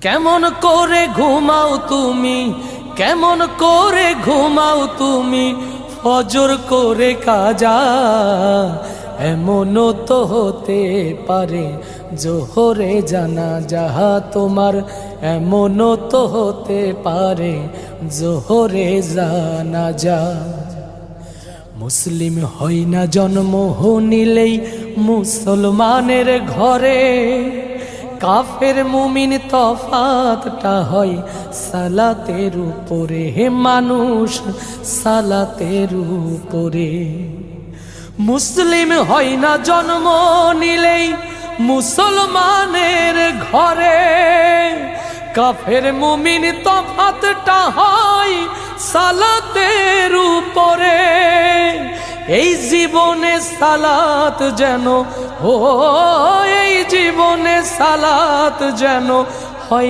কেমন করে ঘুমাও তুমি? কেমন করে ঘুমাও তুমি? ফজর করে কাজা এমনও তো হতে পারে জোহরে জানা যাহা তোমার। এমনও তো হতে পারে জোহরে জানা যা মুসলিম হয় না জন্ম নিলেই মুসলমানের ঘরে। কাফের মুমিন তফাতটা হয় সালাতের উপরে। হে মানুষ, সালাতের উপরে। মুসলিম হয় না জন্ম নিলেই মুসলমানের ঘরে। কাফের মুমিন তফাতটা হয় সালাতের উপরে। এই জীবনে সালাত যেন জীবনে সালাত যেন